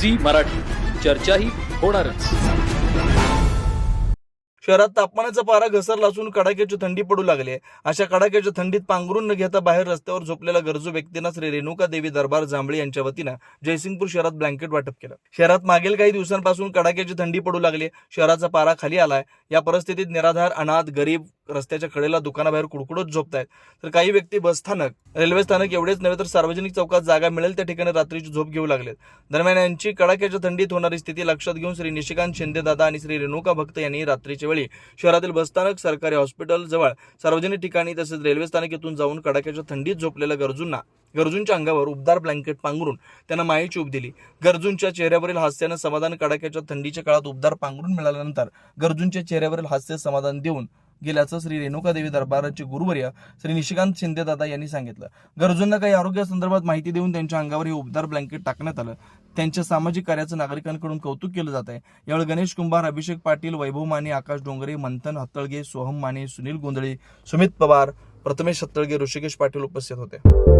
Zee Marathi. चर्चाही होणारच. शहरात तापमानाचा पारा घसरला असून कडाक्याची थंडी पडू लागली आहे. अशा कडाक्याच्या थंडीत पांघरून न घेता बाहेर रस्त्यावर झोपलेल्या गरजू व्यक्तींना श्री रेणुका देवी दरबार जांभळे यांच्या वतीनं जयसिंगपूर शहरात ब्लँकेट वाटप केलं. शहरात मागील काही दिवसांपासून कडाक्याची थंडी पडू लागली शहराचा पारा खाली आलाय. या परिस्थितीत निराधार अनाथ गरीब रस्त्याच्या कडेला दुकानाबाहेर कुडकुडत झोपतायत. तर काही व्यक्ती बसस्थानक रेल्वे स्थानक एवढेच नव्हे तर सार्वजनिक चौकात जागा मिळेल त्या ठिकाणी रात्रीची झोप घेऊ लागलेत. दरम्यान यांची कडाक्याच्या थंडीत होणारी स्थिती लक्षात घेऊन श्री निशिकांत शिंदे दादा आणि श्री रेणुका भक्त यांनी रात्रीच्या वेळी शहरातील बसस्थानक सरकारी हॉस्पिटल जवळ सार्वजनिक ठिकाणी तसेच रेल्वे स्थानक येथून जाऊन कडाक्याच्या थंडीत झोपलेल्या गरजूंना गरजूंच्या अंगावर उबदार ब्लँकेट पांघरून त्यांना माई चूप दिली. गरजूंच्या चेहऱ्यावरील हास्यानं समाधान कडाक्याच्या थंडीच्या काळात उबदार पांघरून मिळाल्यानंतर गरजूंच्या चेहऱ्यावरील हास्य समाधान देऊन गेल्याचं श्री रेणुका देवी दरबाराचे गुरुवर्य श्री निशिकांत शिंदे दादा यांनी सांगितलं. गरजूंना काही आरोग्यासंदर्भात माहिती देऊन त्यांच्या अंगावर हे उबदार ब्लँकेट टाकण्यात आलं. त्यांच्या सामाजिक कार्याचं नागरिकांकडून कौतुक केलं जात आहे यावेळी गणेश कुंभार अभिषेक पाटील वैभव माने आकाश डोंगरे मंथन हत्तळगे सोहम माने सुनील गोंधळे सुमित पवार प्रथमेश हत्तळगे ऋषिकेश पाटील उपस्थित होते.